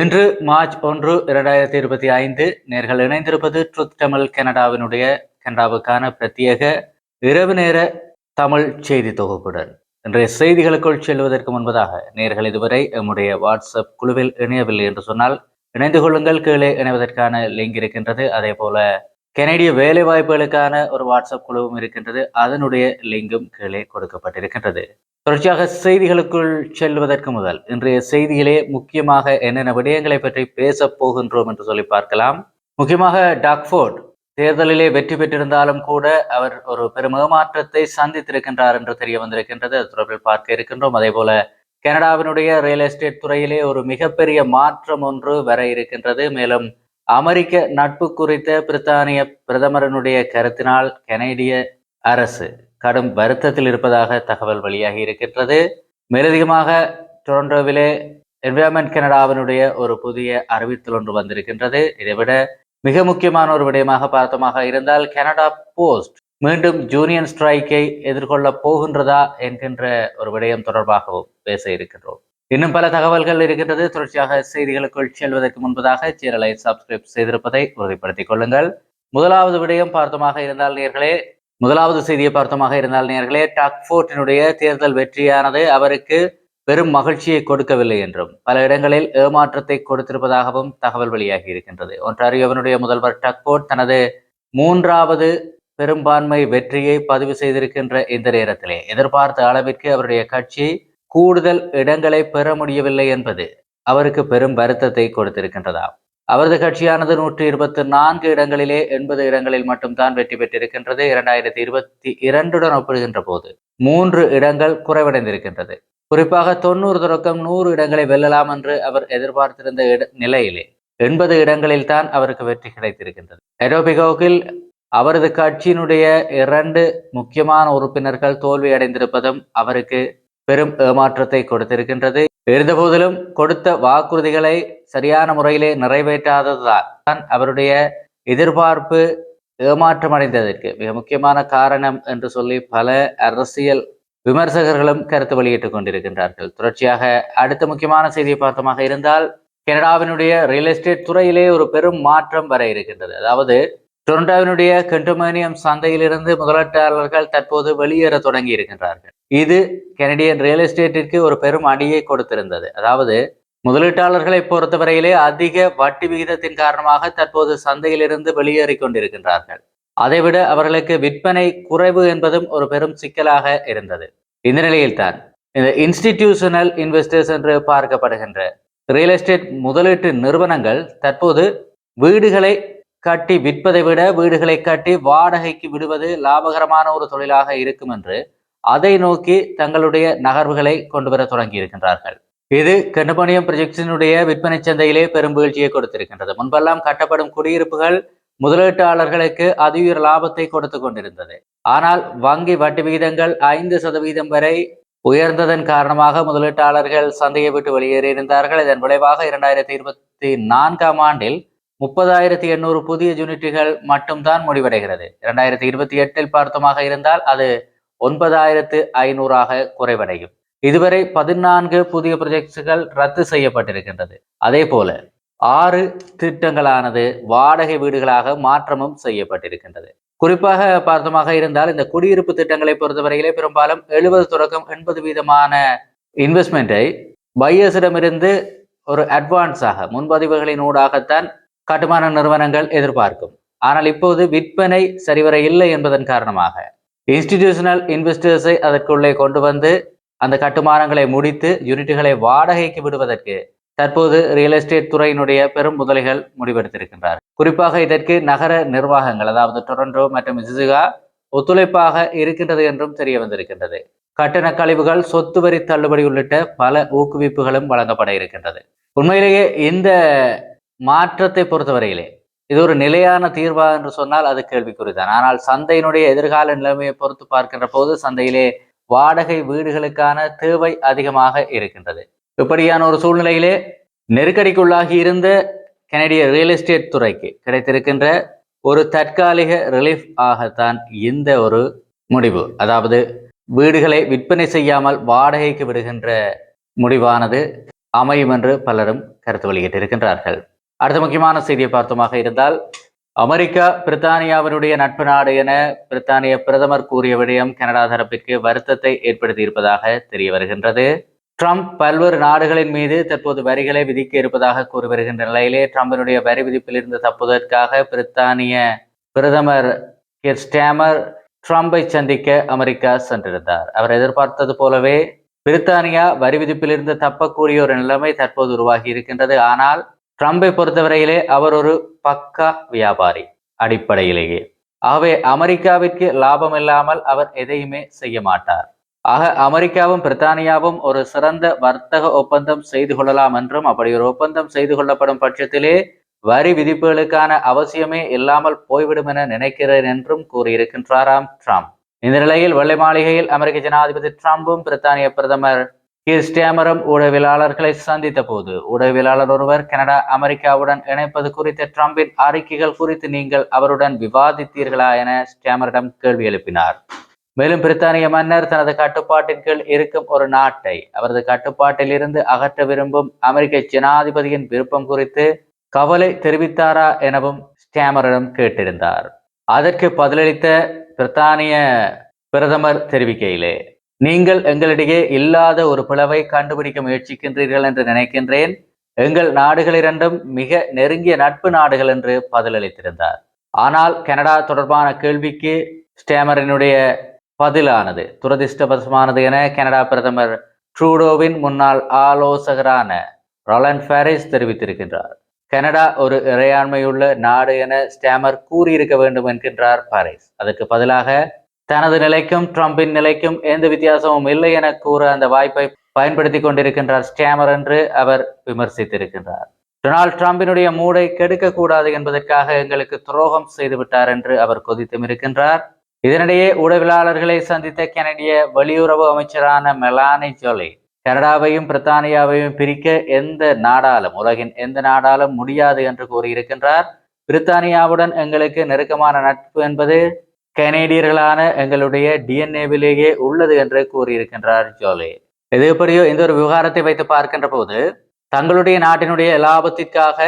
இன்று மார்ச் ஒன்று இரண்டாயிரத்தி இருபத்தி ஐந்து நேர்கள் இணைந்திருப்பது ட்ருத் தமிழ் கனடாவினுடைய கனடாவுக்கான பிரத்யேக இரவு நேர தமிழ் செய்தி தொகுப்புடன். இன்றைய செய்திகளுக்குள் செல்வதற்கு முன்பதாக நேர்கள் இதுவரை நம்முடைய வாட்ஸ்அப் குழுவில் இணையவில்லை என்று சொன்னால் இணைந்து கொள்ளுங்கள் கீழே இணைவதற்கான லிங்க் இருக்கின்றது. அதே போல கனடிய வேலை வாய்ப்புகளுக்கான ஒரு வாட்ஸ்அப் குழுவும் இருக்கின்றது. அதனுடைய லிங்கும் கீழே கொடுக்கப்பட்டிருக்கின்றது. தொடர்ச்சியாக செய்திகளுக்குள் செல்வதற்கு முதல் இன்றைய செய்தியிலே முக்கியமாக என்னென்ன விடயங்களை பற்றி பேசப் போகின்றோம் என்று சொல்லி பார்க்கலாம். முக்கியமாக டாக்ஃபோர்ட் தேர்தலிலே வெற்றி பெற்றிருந்தாலும் கூட அவர் ஒரு பெரும் ஏமாற்றத்தை சந்தித்திருக்கின்றார் என்று தெரிய வந்திருக்கின்றது. அது தொடர்பில் பார்க்க இருக்கின்றோம். அதே போல கனடாவினுடைய ரியல் எஸ்டேட் துறையிலே ஒரு மிகப்பெரிய மாற்றம் ஒன்று வர இருக்கின்றது. மேலும் அமெரிக்க நட்பு குறித்த பிரித்தானிய பிரதமரனுடைய கருத்தினால் கனேடிய அரசு கடும் வருத்தத்தில் இருப்பதாக தகவல் வெளியாகி இருக்கின்றது. மேலதிகமாக டொரண்டோவிலே என்விரான்மெண்ட் கனடாவினுடைய ஒரு புதிய அறிவித்தல் ஒன்று வந்திருக்கின்றது. இதைவிட மிக முக்கியமான ஒரு விடயமாக பார்த்தமாக இருந்தால் கனடா போஸ்ட் மீண்டும் ஜூனியன் ஸ்ட்ரைக்கை எதிர்கொள்ள போகின்றதா என்கின்ற ஒரு விடயம் தொடர்பாகவும் பேச இருக்கின்றோம். இன்னும் பல தகவல்கள் இருக்கின்றது. தொடர்ச்சியாக செய்திகளுக்குள் செல்வதற்கு முன்பதாக சேனலை சப்ஸ்கிரைப் செய்திருப்பதை உறுதிப்படுத்திக் கொள்ளுங்கள். முதலாவது விடயம் பார்த்தமாக இருந்தால் நேர்களே முதலாவது செய்தியை பார்த்தமாக இருந்தால் நேர்களே டாக்ஃபோர்ட்டினுடைய தேர்தல் வெற்றியானது அவருக்கு பெரும் மகிழ்ச்சியை கொடுக்கவில்லை என்றும் பல இடங்களில் ஏமாற்றத்தை கொடுத்திருப்பதாகவும் தகவல் வெளியாகி இருக்கின்றது. ஒன்றாரியோவனுடைய முதல்வர் டக்போர்ட் தனது மூன்றாவது பெரும்பான்மை வெற்றியை பதிவு செய்திருக்கின்ற இந்த நேரத்திலே எதிர்பார்த்த அளவிற்கு அவருடைய கட்சி கூடுதல் இடங்களை பெற முடியவில்லை என்பது அவருக்கு பெரும் வருத்தத்தை கொடுத்திருக்கின்றதாம். அவரது கட்சியானது நூற்றி இருபத்தி நான்கு இடங்களிலே எண்பது இடங்களில் மட்டும்தான் வெற்றி பெற்றிருக்கின்றது. இரண்டாயிரத்தி இருபத்தி இரண்டுடன் ஒப்பிடுகின்ற போது மூன்று இடங்கள் குறைவடைந்திருக்கின்றது. குறிப்பாக தொண்ணூறு தொடக்கம் நூறு இடங்களை வெல்லலாம் என்று அவர் எதிர்பார்த்திருந்த நிலையிலே எண்பது இடங்களில் தான் அவருக்கு வெற்றி கிடைத்திருக்கின்றது. எரோபிகோவில் அவரது கட்சியினுடைய இரண்டு முக்கியமான உறுப்பினர்கள் தோல்வி அடைந்திருப்பதும் அவருக்கு பெரும் ஏமாற்றத்தை கொடுத்திருக்கின்றது. இருந்தபோதிலும் கொடுத்த வாக்குறுதிகளை சரியான முறையிலே நிறைவேற்றாததுதான். அவருடைய எதிர்பார்ப்பு ஏமாற்றம் அடைந்ததற்கு மிக முக்கியமான காரணம் என்று சொல்லி பல அரசியல் விமர்சகர்களும் கருத்து வெளியிட்டுக் கொண்டிருக்கின்றார்கள். தொடர்ச்சியாக அடுத்த முக்கியமான செய்தியை பார்த்தமாக இருந்தால் கனடாவினுடைய ரியல் எஸ்டேட் துறையிலே ஒரு பெரும் மாற்றம் வர இருக்கின்றது. அதாவது டொரண்டோவினுடைய கென்டோமேனியம் சந்தையிலிருந்து முதலீட்டாளர்கள் தற்போது வெளியேற தொடங்கி இருக்கின்றார்கள் இது கனடியன் ரியல் எஸ்டேட்டிற்கு ஒரு பெரும் அடியை கொடுத்திருந்தது. அதாவது முதலீட்டாளர்களை பொறுத்தவரையிலே அதிக வட்டி விகிதத்தின் காரணமாக தற்போது சந்தையிலிருந்து வெளியேறி கொண்டிருக்கின்றார்கள். அதைவிட அவர்களுக்கு விற்பனை குறைவு என்பதும் ஒரு பெரும் சிக்கலாக இருந்தது. இந்த நிலையில்தான் இந்த இன்ஸ்டிடியூஷனல் இன்வெஸ்டர்ஸ் என்று பார்க்கப்படுகின்ற ரியல் எஸ்டேட் முதலீட்டு நிறுவனங்கள் தற்போது வீடுகளை கட்டி விற்பதை விட வீடுகளை கட்டி வாடகைக்கு விடுவது லாபகரமான ஒரு தொழிலாக இருக்கும் என்று அதை நோக்கி தங்களுடைய நகர்வுகளை கொண்டு வர தொடங்கி இருக்கின்றார்கள் இது கண்டபணியம் ப்ரொஜெக்டினுடைய விற்பனை சந்தையிலே பெரும் வீழ்ச்சியை கொடுத்திருக்கின்றது. முன்பெல்லாம் கட்டப்படும் குடியிருப்புகள் முதலீட்டாளர்களுக்கு அதிக லாபத்தை கொடுத்து கொண்டிருந்தது. ஆனால் வங்கி வட்டி விகிதங்கள் ஐந்து சதவீதம் வரை உயர்ந்ததன் காரணமாக முதலீட்டாளர்கள் சந்தையை விட்டு வெளியேறியிருந்தார்கள். இதன் விளைவாக இரண்டாயிரத்தி இருபத்தி நான்காம் ஆண்டில் முப்பதாயிரத்தி எண்ணூறு புதிய யூனிட்டுகள் மட்டும்தான் முடிவடைகிறது. இரண்டாயிரத்தி இருபத்தி எட்டில் பார்த்தமாக இருந்தால் அது ஒன்பதாயிரத்து ஐநூறாக குறைவடையும். இதுவரை பதினான்கு புதிய ப்ரொஜெக்ட்ஸுகள் ரத்து செய்யப்பட்டிருக்கின்றது. அதே போல ஆறு திட்டங்களானது வாடகை வீடுகளாக மாற்றமும் செய்யப்பட்டிருக்கின்றது. குறிப்பாக பார்த்தமாக இருந்தால் இந்த குடியிருப்பு திட்டங்களை பொறுத்தவரையிலே பெரும்பாலும் எழுபது தொடக்கம் எண்பது வீதமான இன்வெஸ்ட்மெண்ட்டை பையர்ஸிடமிருந்து ஒரு அட்வான்ஸாக முன்பதிவுகளின் ஊடாகத்தான் கட்டுமான நிறுவனங்கள் எதிர்பார்க்கும். ஆனால் இப்போது விற்பனை சரிவர இல்லை என்பதன் காரணமாக. இன்ஸ்டிடியூஷனல் இன்வெஸ்டர்ஸை அதற்குள்ளே கொண்டு வந்து அந்த கட்டுமானங்களை முடித்து யூனிட்டுகளை வாடகைக்கு விடுவதற்கு தற்போது ரியல் எஸ்டேட் துறையினுடைய பெரும் முதலிகள் முடிவெடுத்திருக்கின்றார். குறிப்பாக இதற்கு நகர நிர்வாகங்கள் அதாவது டொரண்டோ மற்றும் இசுகா ஒத்துழைப்பாக இருக்கின்றது என்றும் தெரிய வந்திருக்கின்றது. கட்டண கழிவுகள் சொத்து வரி தள்ளுபடி உள்ளிட்ட பல ஊக்குவிப்புகளும் வழங்கப்பட இருக்கின்றது. உண்மையிலேயே இந்த மாற்றத்தை பொறுத்தவரையிலே. இது ஒரு நிலையான தீர்வா என்று சொன்னால் அது கேள்விக்குறிதான். ஆனால் சந்தையினுடைய எதிர்கால நிலைமையை பொறுத்து பார்க்கின்ற போது சந்தையிலே வாடகை வீடுகளுக்கான தேவை அதிகமாக இருக்கின்றது. இப்படியான ஒரு சூழ்நிலையிலே நெருக்கடிக்குள்ளாகி இருந்த கனடிய ரியல் எஸ்டேட் துறைக்கு கிடைத்திருக்கின்ற ஒரு தற்காலிக ரிலீஃப் ஆகத்தான் இந்த ஒரு முடிவு. அதாவது வீடுகளை விற்பனை செய்யாமல் வாடகைக்கு விடுகின்ற முடிவானது அமையும் என்று பலரும் கருத்து வெளியிட்டிருக்கின்றார்கள். அடுத்த முக்கியமான செய்தியை பார்த்தோமாக இருந்தால் அமெரிக்கா பிரித்தானியாவினுடைய நட்பு நாடு என பிரித்தானிய பிரதமர் கூறிய விடயம் கனடா தரப்பிற்கு வருத்தத்தை ஏற்படுத்தி இருப்பதாக தெரிய வருகின்றது. ட்ரம்ப் பல்வேறு நாடுகளின் மீது தற்போது வரிகளை விதிக்க இருப்பதாக கூறி வருகின்ற நிலையிலே ட்ரம்பினுடைய வரி விதிப்பிலிருந்து தப்புவதற்காக பிரித்தானிய பிரதமர் கிர் ஸ்டேமர் ட்ரம்பை சந்திக்க அமெரிக்கா சென்றிருந்தார். அவர் எதிர்பார்த்தது போலவே பிரித்தானியா வரி விதிப்பிலிருந்து தப்பக்கூடிய ஒரு நிலைமை தற்போது உருவாகி இருக்கின்றது. ஆனால் ட்ரம்பை பொறுத்தவரையிலே அவர் ஒரு பக்கா வியாபாரி அடிப்படையிலேயே. ஆகவே அமெரிக்காவிற்கு லாபம் இல்லாமல் அவர் எதையுமே செய்ய மாட்டார். ஆக அமெரிக்காவும் பிரித்தானியாவும் ஒரு சிறந்த வர்த்தக ஒப்பந்தம் செய்து கொள்ளலாம் என்றும் அப்படி ஒரு ஒப்பந்தம் செய்து கொள்ளப்படும் பட்சத்திலே வரி விதிப்புகளுக்கான அவசியமே இல்லாமல் போய்விடும் என நினைக்கிறேன் என்றும் கூறியிருக்கின்றாராம் ட்ரம்ப். இந்த நிலையில் வெள்ளை மாளிகையில் அமெரிக்க ஜனாதிபதி ட்ரம்பும் பிரித்தானிய பிரதமர் கீர் ஸ்டேமரும் ஊடகவியலாளர்களை சந்தித்த போது ஊடகவியலாளர் ஒருவர் கனடா அமெரிக்காவுடன் இணைப்பது குறித்த ட்ரம்பின் அறிக்கைகள் குறித்து நீங்கள் அவருடன் விவாதித்தீர்களா என ஸ்டேமரிடம் கேள்வி எழுப்பினார். மேலும் பிரித்தானிய மன்னர் தனது கட்டுப்பாட்டின் கீழ் இருக்கும் ஒரு நாட்டை அவரது கட்டுப்பாட்டில் இருந்து அகற்ற விரும்பும் அமெரிக்க ஜனாதிபதியின் விருப்பம் குறித்து கவலை தெரிவித்தாரா எனவும் ஸ்டேமரிடம் கேட்டிருந்தார். அதற்கு பதிலளித்த பிரித்தானிய பிரதமர் தெரிவிக்கையிலே நீங்கள் எங்களிடையே இல்லாத ஒரு பிளவை கண்டுபிடிக்க முயற்சிக்கின்றீர்கள் என்று நினைக்கின்றேன். எங்கள் நாடுகள் இரண்டும் மிக நெருங்கிய நட்பு நாடுகள் என்று பதிலளித்திருந்தார். ஆனால் கனடா தொடர்பான கேள்விக்கு ஸ்டேமரினுடைய பதிலானது துரதிருஷ்டவசமானது என கனடா பிரதமர் ட்ரூடோவின் முன்னாள் ஆலோசகரான ரொலன் ஃபேரிஸ் தெரிவித்திருக்கின்றார். கனடா ஒரு இறையாண்மையுள்ள நாடு என ஸ்டேமர் கூறியிருக்க வேண்டும் என்கின்றார் பாரிஸ் அதற்கு பதிலாக தனது நிலைக்கும் ட்ரம்பின் நிலைக்கும் எந்த வித்தியாசமும் இல்லை என கூற அந்த வாய்ப்பை பயன்படுத்தி கொண்டிருக்கின்றார் ஸ்டேமர் என்று அவர் விமர்சித்திருக்கின்றார். டொனால்ட் ட்ரம்பினுடைய மூடை கெடுக்கக்கூடாது என்பதற்காக எங்களுக்கு துரோகம் செய்துவிட்டார் என்று அவர் கொதித்தும் இருக்கின்றார். இதனிடையே ஊடகவியலாளர்களை சந்தித்த கனடிய வெளியுறவு அமைச்சரான மெலானி ஜோலி கனடாவையும் பிரித்தானியாவையும் பிரிக்க எந்த நாடாலும் உலகின் எந்த நாடாலும் முடியாது என்று கூறியிருக்கின்றார். பிரித்தானியாவுடன் எங்களுக்கு நெருக்கமான நட்பு என்பது கனேடியர்களான எங்களுடைய டிஎன்ஏவிலேயே உள்ளது என்று கூறியிருக்கின்றார் ஜோலி. எது எப்படியோ இந்த ஒரு விவகாரத்தை வைத்து பார்க்கின்ற போது தங்களுடைய நாட்டினுடைய லாபத்திற்காக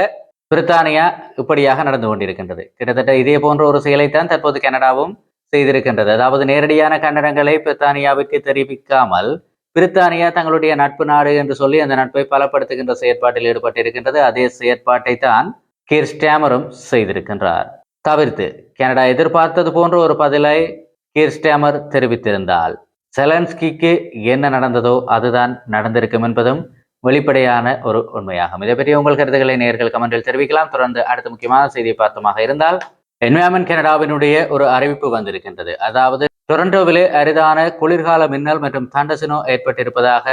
பிரித்தானியா இப்படியாக நடந்து கொண்டிருக்கின்றது. கிட்டத்தட்ட இதே போன்ற ஒரு செயலைத்தான் தற்போது கனடாவும் செய்திருக்கின்றது. அதாவது நேரடியான கண்டனங்களை பிரித்தானியாவுக்கு தெரிவிக்காமல் பிரித்தானியா தங்களுடைய நட்பு நாடு என்று சொல்லி அந்த நட்பை பலப்படுத்துகின்ற செயற்பாட்டில் ஈடுபட்டிருக்கின்றது. அதே செயற்பாட்டை தான் கீர் ஸ்டாமரும் செய்திருக்கின்றார். தவிர்த்து கனடா எதிர்பார்த்தது போன்ற ஒரு பதிலை கீர்ஸ்டேமர் தெரிவித்திருந்தால் செலன்ஸ்கிக்கு என்ன நடந்ததோ அதுதான் நடந்திருக்கும் என்பதும் வெளிப்படையான ஒரு உண்மையாகும். இதை பற்றி உங்கள் கருத்துக்களை நேர்கள் கமெண்டில் தெரிவிக்கலாம். தொடர்ந்து அடுத்த முக்கியமான செய்தியை பார்த்தமாக இருந்தால் என்வயர்மெண்ட் கனடாவினுடைய ஒரு அறிவிப்பு வந்திருக்கின்றது. அதாவது டொரண்டோவிலே அரிதான குளிர்கால மின்னல் மற்றும் தண்டசினோ ஏற்பட்டிருப்பதாக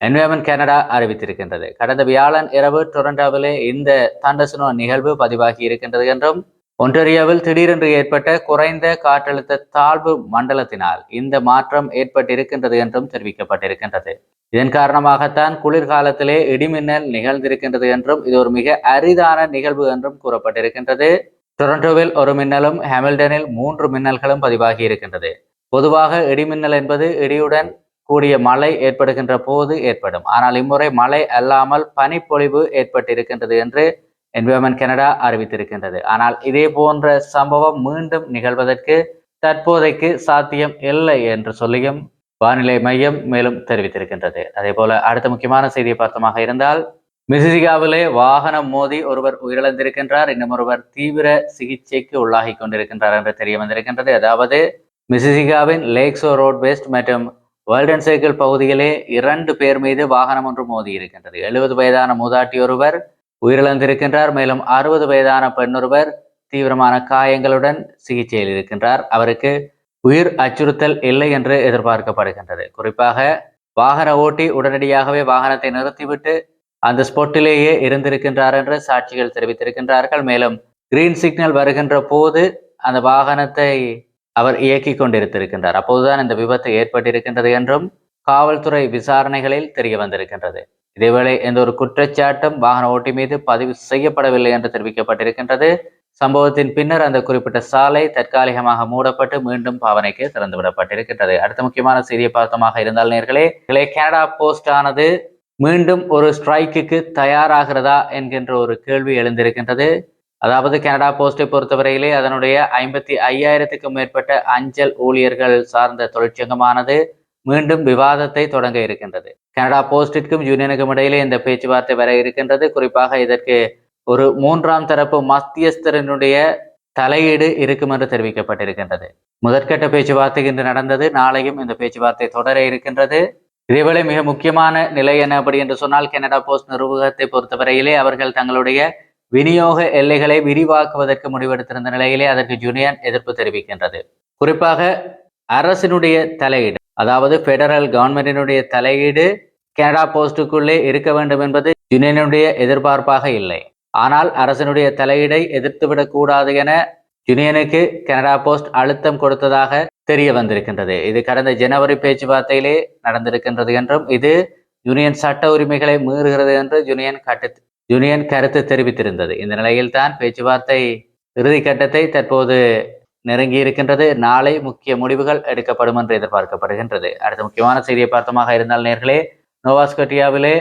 என்வயர்மெண்ட் கனடா அறிவித்திருக்கின்றது. கடந்த வியாழன் இரவு டொரண்டோவிலே இந்த தண்டசினோ நிகழ்வு பதிவாகி இருக்கின்றது என்றும் ஒன்டரியாவில் திடீரென்று ஏற்பட்ட குறைந்த காற்றழுத்த தாழ்வு மண்டலத்தினால் இந்த மாற்றம் ஏற்பட்டிருக்கின்றது என்றும் தெரிவிக்கப்பட்டிருக்கின்றது. இதன் காரணமாகத்தான் குளிர்காலத்திலே இடிமின்னல் நிகழ்ந்திருக்கின்றது என்றும் இது ஒரு மிக அரிதான நிகழ்வு என்றும் கூறப்பட்டிருக்கின்றது. டொரண்டோவில் ஒரு மின்னலும் ஹாமில்டனில் மூன்று மின்னல்களும் பதிவாகி இருக்கின்றது பொதுவாக இடிமின்னல் என்பது இடியுடன் கூடிய மழை ஏற்படுகின்ற போது ஏற்படும். ஆனால் இம்முறை மழை அல்லாமல் பனிப்பொழிவு ஏற்பட்டிருக்கின்றது என்று என்விரான்மெண்ட் கனடா அறிவித்திருக்கின்றது. ஆனால் இதே போன்ற சம்பவம் மீண்டும் நிகழ்வதற்கு தற்போதைக்கு சாத்தியம் இல்லை என்று சொல்லியும் வானிலை மையம் மேலும் தெரிவித்திருக்கின்றது. அதே போல அடுத்த முக்கியமான செய்தியை பார்த்தமாக இருந்தால் மிசிசிகாவிலே வாகனம் மோதி ஒருவர் உயிரிழந்திருக்கின்றார். இன்னும் ஒருவர் தீவிர சிகிச்சைக்கு உள்ளாகி கொண்டிருக்கின்றார் என்று தெரிய வந்திருக்கின்றது. அதாவது மிசிசிகாவின் லேக்ஸோ ரோட் வெஸ்ட் மற்றும் வேர்ல்டன் சைக்கிள் பகுதியிலே இரண்டு பேர் மீது வாகனம் ஒன்று மோதி இருக்கின்றது. எழுபது வயதான மூதாட்டி ஒருவர் உயிரிழந்திருக்கின்றார். மேலும் அறுபது வயதான பெண்ணொருவர் தீவிரமான காயங்களுடன் சிகிச்சையில் இருக்கின்றார். அவருக்கு உயிர் அச்சுறுத்தல் இல்லை என்று எதிர்பார்க்கப்படுகின்றது. குறிப்பாக வாகன ஓட்டி உடனடியாகவே வாகனத்தை நிறுத்திவிட்டு அந்த ஸ்பாட்டிலேயே இருந்திருக்கின்றார் என்று சாட்சிகள் தெரிவித்திருக்கின்றார்கள். மேலும் கிரீன் சிக்னல் வருகின்ற போது அந்த வாகனத்தை அவர் இயக்கி கொண்டிருத்திருக்கின்றார். அப்போதுதான் இந்த விபத்து ஏற்பட்டிருக்கின்றது என்றும் காவல்துறை விசாரணைகளில் தெரிய வந்திருக்கின்றது. இதேவேளை எந்த ஒரு குற்றச்சாட்டும் வாகன ஓட்டி மீது பதிவு செய்யப்படவில்லை என்று தெரிவிக்கப்பட்டிருக்கின்றது. சம்பவத்தின் பின்னர் அந்த குறிப்பிட்ட சாலை தற்காலிகமாக மூடப்பட்டு மீண்டும் பாவனைக்கு திறந்துவிடப்பட்டிருக்கின்றது. அடுத்த முக்கியமான செய்தியை பார்த்தமாக இருந்தால் நேர்களே கனடா போஸ்ட் ஆனது மீண்டும் ஒரு ஸ்ட்ரைக்குக்கு தயாராகிறதா என்கின்ற ஒரு கேள்வி எழுந்திருக்கின்றது. அதாவது கனடா போஸ்டை பொறுத்தவரையிலே அதனுடைய ஐம்பத்தி ஐயாயிரத்துக்கும் மேற்பட்ட அஞ்சல் ஊழியர்கள் சார்ந்த தொழிற்சங்கமானது மீண்டும் விவாதத்தை தொடங்க இருக்கின்றது. கனடா போஸ்டிற்கும் யூனியனுக்கும் இடையிலே இந்த பேச்சுவார்த்தை வர இருக்கின்றது. குறிப்பாக இதற்கு ஒரு மூன்றாம் தரப்பு மத்தியஸ்தரனுடைய தலையீடு இருக்கும் என்று தெரிவிக்கப்பட்டிருக்கின்றது. முதற்கட்ட பேச்சுவார்த்தை இன்று நடந்தது. நாளையும் இந்த பேச்சுவார்த்தை தொடர இருக்கின்றது. இதேவேளை மிக முக்கியமான நிலை என்ன அப்படி என்று சொன்னால் கனடா போஸ்ட் நிர்வாகத்தை பொறுத்தவரையிலே அவர்கள் தங்களுடைய விநியோக எல்லைகளை விரிவாக்குவதற்கு முடிவெடுத்திருந்த நிலையிலே அதற்கு ஜூனியன் எதிர்ப்பு தெரிவிக்கின்றது. குறிப்பாக அரசினுடைய தலையீடு. அதாவது பெடரல் கவர்மெண்டினுடைய தலையீடு கனடா போஸ்டுக்குள்ளே இருக்க வேண்டும் என்பது யூனியனுடைய எதிர்பார்ப்பாக இல்லை. ஆனால் அரசனுடைய தலையீடை எதிர்த்துவிடக் கூடாது என யூனியனுக்கு கனடா போஸ்ட் அழுத்தம் கொடுத்ததாக தெரிய வந்திருக்கின்றது. இது கடந்த ஜனவரி பேச்சுவார்த்தையிலே நடந்திருக்கின்றது என்றும் இது யூனியன் சட்ட உரிமைகளை மீறுகிறது என்று யூனியன் கட்டு யூனியன் கருத்து தெரிவித்திருந்தது. இந்த நிலையில் தான் பேச்சுவார்த்தை இறுதி கட்டத்தை தற்போது நெருங்கி இருக்கின்றது நாளை முக்கிய முடிவுகள் எடுக்கப்படும் என்று எதிர்பார்க்கப்படுகின்றது. அடுத்த முக்கியமான செய்தியை பார்த்தமாக இருந்தால் நேர்களே நோவாஸ்கட்டியாவிலே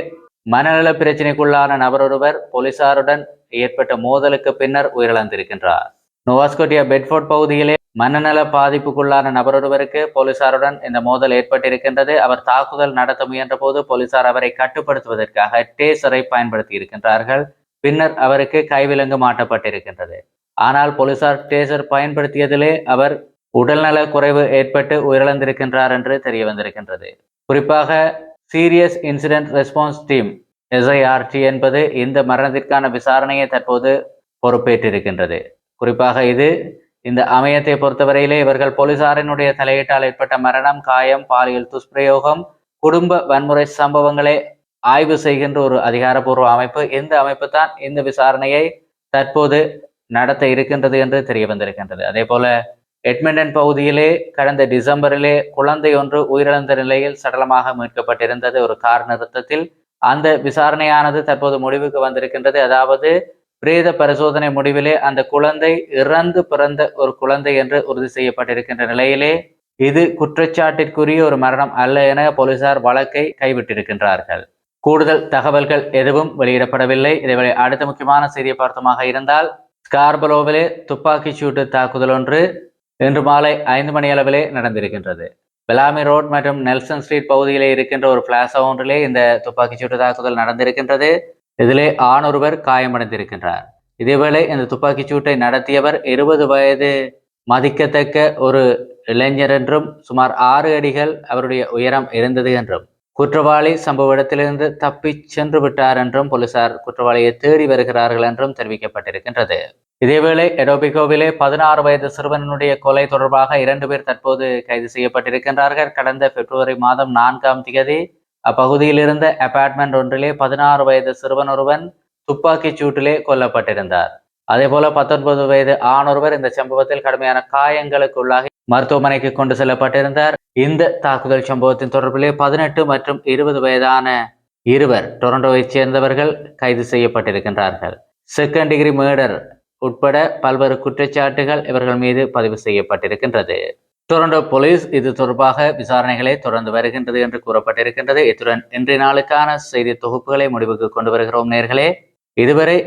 மனநல பிரச்சினைக்குள்ளான நபர் ஒருவர் போலீசாருடன் ஏற்பட்ட மோதலுக்கு பின்னர் உயிரிழந்திருக்கின்றார். நோவாஸ்கோட்டியா பெட்ஃபோர்ட் பகுதியிலே மனநல பாதிப்புக்குள்ளான நபர் ஒருவருக்கு போலீசாருடன் இந்த மோதல் ஏற்பட்டிருக்கின்றது. அவர் தாக்குதல் நடத்த முயன்ற போது போலீசார் அவரை கட்டுப்படுத்துவதற்காக டேசரை பயன்படுத்தி இருக்கின்றார்கள் பின்னர் அவருக்கு கைவிலங்கு மாட்டப்பட்டிருக்கின்றது ஆனால் போலீசார் டேசர் பயன்படுத்தியதிலே அவர் உடல்நல குறைவு ஏற்பட்டு உயிரிழந்திருக்கின்றார் என்று தெரிய வந்திருக்கின்றது குறிப்பாக serious incident response team SIRT என்பது இந்த மரணத்திற்கான விசாரணையை தற்போது பொறுப்பேற்றிருக்கின்றது. குறிப்பாக இது இந்த அமையத்தை பொறுத்தவரையிலே இவர்கள் போலீசாரினுடைய தலையீட்டால் ஏற்பட்ட மரணம் காயம் பாலியல் துஷ்பிரயோகம் குடும்ப வன்முறை சம்பவங்களை ஆய்வு செய்கின்ற ஒரு அதிகாரப்பூர்வ அமைப்பு. இந்த அமைப்பு தான் இந்த விசாரணையை தற்போது நடத்த இருக்கின்றது என்று தெரிய வந்திருக்கின்றது. அதே போல எட்மிண்டன் பகுதியிலே கடந்த டிசம்பரிலே குழந்தை ஒன்று உயிரிழந்த நிலையில் சடலமாக மீட்கப்பட்டிருந்தது. ஒரு கார் நிறுத்தத்தில் அந்த விசாரணையானது தற்போது முடிவுக்கு வந்திருக்கின்றது. அதாவது பிரேத பரிசோதனை முடிவிலே அந்த குழந்தை இறந்து பிறந்த ஒரு குழந்தை என்று உறுதி செய்யப்பட்டிருக்கின்ற நிலையிலே இது குற்றச்சாட்டிற்குரிய ஒரு மரணம் அல்ல என போலீசார் வழக்கை கைவிட்டிருக்கின்றார்கள். கூடுதல் தகவல்கள் எதுவும் வெளியிடப்படவில்லை. இதேவேளை அடுத்த முக்கியமான செய்தியை பார்த்தமாக இருந்தால் ஸ்கார்பலோவிலே துப்பாக்கிச் சூட்டு தாக்குதல் ஒன்று இன்று மாலை ஐந்து மணி அளவிலே நடந்திருக்கின்றது பெலாமி ரோட் மற்றும் நெல்சன் ஸ்ட்ரீட் பகுதியிலே இருக்கின்ற ஒரு பிளாசா ஒன்றிலே இந்த துப்பாக்கிச்சூட்டு தாக்குதல் நடந்திருக்கின்றது இதிலே ஆணொருவர் காயமடைந்திருக்கின்றார் இதேவேளை இந்த துப்பாக்கிச் சூட்டை நடத்தியவர் இருபது வயது மதிக்கத்தக்க ஒரு இளைஞர் என்றும் சுமார் ஆறு அடிகள் அவருடைய உயரம் இருந்தது என்றும் குற்றவாளி சம்பவ இடத்திலிருந்து தப்பி சென்று விட்டார் என்றும் போலீசார் குற்றவாளியை தேடி வருகிறார்கள் என்றும் தெரிவிக்கப்பட்டிருக்கின்றது. இதேவேளை எடோபிகோவிலே பதினாறு வயது சிறுவனுடைய கொலை தொடர்பாக இரண்டு பேர் தற்போது கைது செய்யப்பட்டிருக்கின்றார்கள். கடந்த பிப்ரவரி மாதம் நான்காம் தேதி அப்பகுதியில் இருந்த அபார்ட்மெண்ட் ஒன்றிலே பதினாறு வயது சிறுவன் ஒருவன் துப்பாக்கிச் சூட்டிலே கொல்லப்பட்டிருந்தார். அதே போல பத்தொன்பது வயது ஆணொருவர் இந்த சம்பவத்தில் கடுமையான காயங்களுக்கு உள்ளாகி மருத்துவமனைக்கு கொண்டு செல்லப்பட்டிருந்தார். இந்த தாக்குதல் சம்பவத்தின் தொடர்பிலே பதினெட்டு மற்றும் இருபது வயதான இருவர் டொரண்டோவைச் சேர்ந்தவர்கள் கைது செய்யப்பட்டிருக்கின்றார்கள். செகண்ட் டிகிரி மேர்டர் உட்பட பல்வேறு குற்றச்சாட்டுகள் இவர்கள் மீது பதிவு செய்யப்பட்டிருக்கின்றது. டொரண்டோ போலீஸ் இது தொடர்பாக விசாரணைகளை தொடர்ந்து வருகின்றது என்று கூறப்பட்டிருக்கின்றது. இத்துடன் இன்றைய நாளுக்கான செய்தி தொகுப்புகளை முடிவுக்கு கொண்டு வருகிறோம் நேர்களே. இதுவரை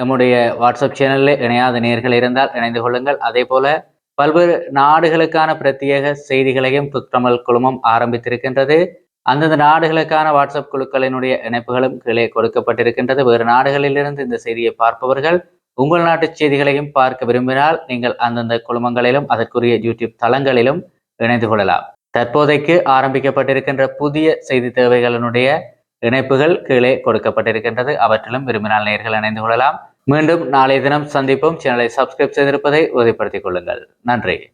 நம்முடைய வாட்ஸ்அப் சேனலில் இணையாத நேர்கள் இருந்தால் இணைந்து கொள்ளுங்கள். அதே போல பல்வேறு நாடுகளுக்கான பிரத்யேக செய்திகளையும் துத்தமல் குழுமம் ஆரம்பித்திருக்கின்றது. அந்தந்த நாடுகளுக்கான வாட்ஸ்அப் குழுக்களினுடைய இணைப்புகளும் கீழே கொடுக்கப்பட்டிருக்கின்றது. வேறு நாடுகளிலிருந்து இந்த செய்தியை பார்ப்பவர்கள் உங்கள் நாட்டு செய்திகளையும் பார்க்க விரும்பினால் நீங்கள் அந்தந்த குழுமங்களிலும் அதற்குரிய யூடியூப் தளங்களிலும் இணைந்து கொள்ளலாம். தற்போதைக்கு ஆரம்பிக்கப்பட்டிருக்கின்ற புதிய செய்தி தேவைகளினுடைய இணைப்புகள் கீழே கொடுக்கப்பட்டிருக்கின்றது. அவற்றிலும் விரும்பினால் நேர்கள் இணைந்து கொள்ளலாம். மீண்டும் நாளைய தினம் சந்திப்போம். சேனலை சப்ஸ்கிரைப் செய்திருப்பதை உறுதிப்படுத்திக் கொள்ளுங்கள். நன்றி.